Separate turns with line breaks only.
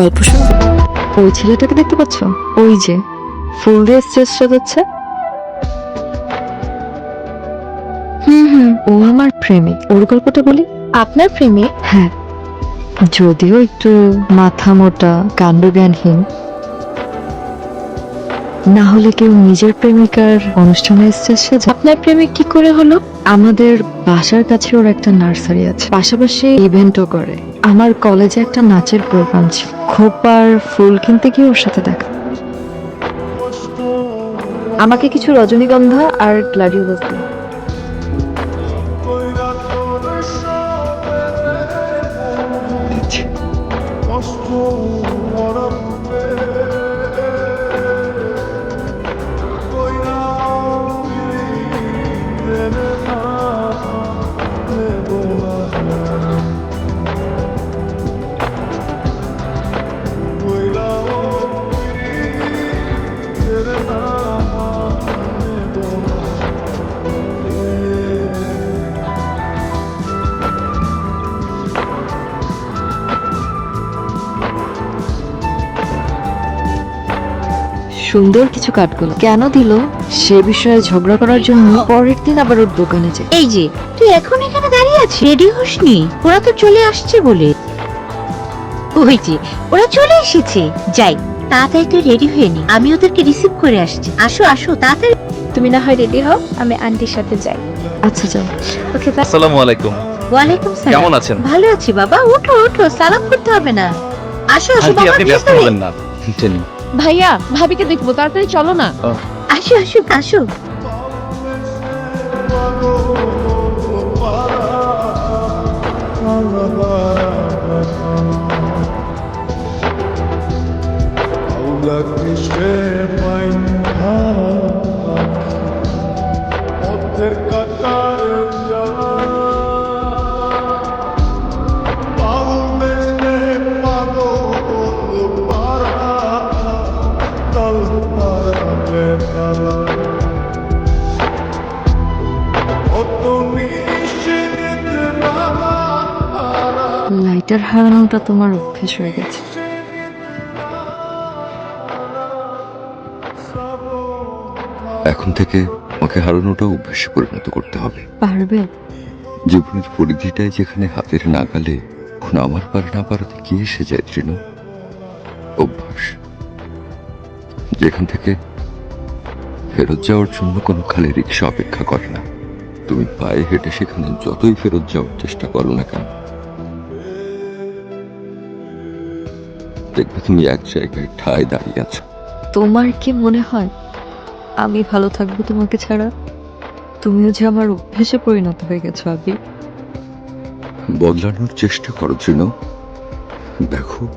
গল্প
ওই ছেলেটাকে দেখতে পাচ্ছ? ওই যে ফুল দিয়ে স্টেজ সাজাচ্ছে। হুম হুম। ও আমার প্রেমিক। ওর গল্পটা বলি?
আপনার প্রেমিক?
হ্যাঁ। যদিও একটু মাথা মোটা কাণ্ডজ্ঞানহীন না হলে কেউ নিজের প্রেমিকার অনুষ্ঠানে সাজা
আপনার প্রেমিক কি করে হলো?
আমাদের বাসার কাছে ওর একটা নার্সারি আছে। পাশাপাশি ইভেন্টও করে। আমার কলেজে একটা নাচের প্রোগ্রাম ছিল। খোপার ফুল কিনতে গিয়ে ওর সাথে দেখা। আমাকে কিছু রজনীগন্ধা আর গ্লাডিওলাস দিন।
দিচ্ছি
সুন্দর কিছু কাঠগুলো। কেন দিল? সে বিষয়ে ঝগড়া করার জন্য পরের দিন আবার ওর দোকানে যাই
এই যে তুই এখন এখানে দাঁড়িয়ে আছিস? রেডি হসনি ওরা তো চলে আসছে বলে। ওই যে ওরা চলে এসেছে। যাই তাড়াতাড়ি তুই রেডি হয়ে নি। আমি ওদেরকে রিসিভ করে আসছি। আসো আসো তাড়াতাড়ি।
তুমি না হয় রেডি হও আমি আন্টির সাথে যাই।
আচ্ছা যাও।
ওকে
আসসালামু আলাইকুম।
ওয়ালাইকুম সালাম।
কেমন আছেন?
ভালো আছি বাবা ওঠো ওঠো সালাম করতে হবে না। আসো আসো বাবা
আপনি ব্যস্ত হবেন না। চলুন।
ভাইয়া ভাবিকে দেখব তাড়াতাড়ি চলো না।
আসো আসো আসো।
পথের
লাইটার হারানোটা তোমার অভ্যেস হয়ে গেছে।
এখন থেকে আমাকে হারানোটা অভ্যাসে পরিণত করতে হবে।
পারবে?
জীবনের পরিধিটাই যেখানে হাতের নাগালে এখন আমার পারে না পারাতে কি এসে যায় তৃণ? অভ্যাস। যেখান থেকে ফেরত যাওয়ার জন্য কোনো খালি রিক্সা অপেক্ষা করে না। তুমি পায়ে হেঁটে সেখানে যতই ফেরত যাওয়ার চেষ্টা করো না কেন? দেখবে তুমি এক জায়গায় ঠায় দাঁড়িয়ে আছো।
তোমার কি মনে হয় আমি ভালো থাকব তোমাকে ছাড়া? তুমিও যে আমার অভ্যেসে পরিণত হয়ে গেছো আবি।
বদলানোর চেষ্টা করো তৃণ। দেখো।